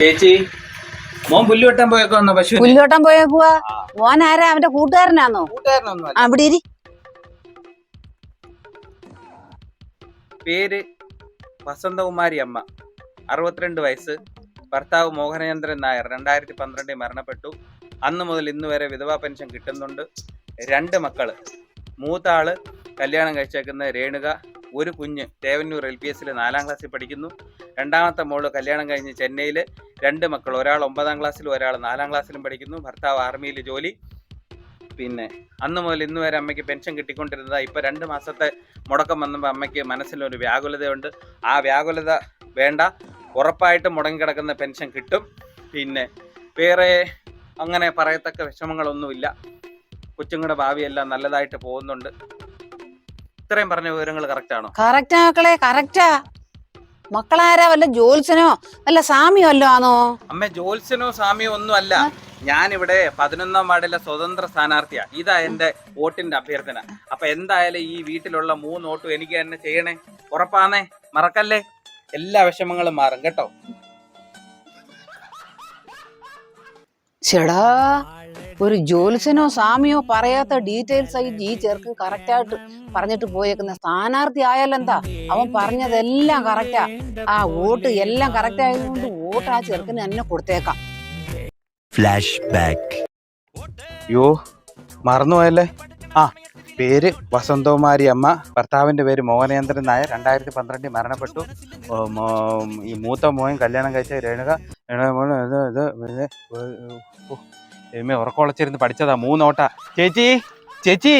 ചേച്ചി മോൻ പുല്ലുവെട്ടാൻ വെട്ടാൻ പോയേക്കോന്ന പശു പുല്ലുവെട്ടാൻ പോയേക്കുവാ ഓൻ ആരാ അവന്റെ കൂട്ടുകാരനാന്നോ? അവിടെ ഇരി. പേര് വസന്തകുമാരി അമ്മ അറുപത്തിരണ്ട് വയസ്സ്. ഭർത്താവ് മോഹനചന്ദ്രൻ നായർ രണ്ടായിരത്തി പന്ത്രണ്ടിൽ മരണപ്പെട്ടു. അന്ന് മുതൽ ഇന്ന് വരെ വിധവാ പെൻഷൻ കിട്ടുന്നുണ്ട്. രണ്ട് മക്കൾ. മൂത്ത ആൾ കല്യാണം കഴിച്ചേക്കുന്ന രേണുക. ഒരു കുഞ്ഞ് തേവന്നൂർ എൽ പി എസിൽ നാലാം ക്ലാസ്സിൽ പഠിക്കുന്നു. രണ്ടാമത്തെ മോൾ കല്യാണം കഴിഞ്ഞ് ചെന്നൈയിൽ രണ്ട് മക്കൾ ഒരാൾ ഒമ്പതാം ക്ലാസ്സിലും ഒരാൾ നാലാം ക്ലാസ്സിലും പഠിക്കുന്നു. ഭർത്താവ് ആർമിയിൽ ജോലി. പിന്നെ അന്ന് മുതൽ ഇന്ന് വരെ അമ്മയ്ക്ക് പെൻഷൻ കിട്ടിക്കൊണ്ടിരുന്നതാണ് ഇപ്പോൾ രണ്ട് മാസത്തെ മുടക്കം വന്നപ്പോൾ അമ്മയ്ക്ക് മനസ്സിലൊരു വ്യാകുലതയുണ്ട്. ആ വ്യാകുലത വേണ്ട. ഉറപ്പായിട്ടും മുടങ്ങിക്കിടക്കുന്ന പെൻഷൻ കിട്ടും. പിന്നെ വേറെ അങ്ങനെ പറയത്തക്ക വിഷമങ്ങളൊന്നുമില്ല. കൊച്ചുങ്ങളുടെ ഭാവിയെല്ലാം നല്ലതായിട്ട് പോകുന്നുണ്ട്. ഇത്രയും പറഞ്ഞ വിവരങ്ങൾ കറക്റ്റ് ആണോ? കറക്റ്റാ മക്കളെ കറക്റ്റാ മക്കളാരാ? വല്ല ജോത്സനോ വല്ല സാമിയോ അല്ലോ ആണോ? അമ്മ ജോത്സ്യനോ സാമിയോ ഒന്നും അല്ല. ഞാനിവിടെ പതിനൊന്നാം വാർഡിലെ സ്വതന്ത്ര സ്ഥാനാർത്ഥിയാ. ഇതാ എന്റെ വോട്ടിന്റെ അഭ്യർത്ഥന. അപ്പൊ എന്തായാലും ഈ വീട്ടിലുള്ള മൂന്ന് വോട്ടും എനിക്ക് തന്നെ ചെയ്യണേ. ഉറപ്പാന്നേ? മറക്കല്ലേ? എല്ലാ വിഷമങ്ങളും മാറും കേട്ടോ? ചേടാ ഒരു ജോലിസനോ സ്വാമിയോ പറയാത്ത ഡീറ്റെയിൽസ് ആയി ഈ ചെറുക്കൻ കറക്റ്റ് ആയിട്ട് പറഞ്ഞിട്ട് പോയേക്കുന്ന സ്ഥാനാർത്ഥി ആയാലെന്താ അവൻ പറഞ്ഞതെല്ലാം കറക്റ്റാ ആ. വോട്ട് എല്ലാം കറക്റ്റ് ആയതുകൊണ്ട് വോട്ട് ആ ചെറുക്കന് തന്നെ കൊടുത്തേക്കാം. ഫ്ലാഷ് ബാക്ക് യോ മറന്നുപോയല്ലേ? ആ പേര് വസന്തകുമാരി അമ്മ ഭർത്താവിന്റെ പേര് മോഹനേന്ദ്രൻ നായർ. രണ്ടായിരത്തി പന്ത്രണ്ടിൽ മരണപ്പെട്ടു ഈ മൂത്ത മോൻ കല്യാണം കഴിച്ച രേണുക. ഉറക്കമുളച്ചിരുന്ന് പഠിച്ചതാ. മൂന്നോട്ട. ചേച്ചി ചേച്ചി.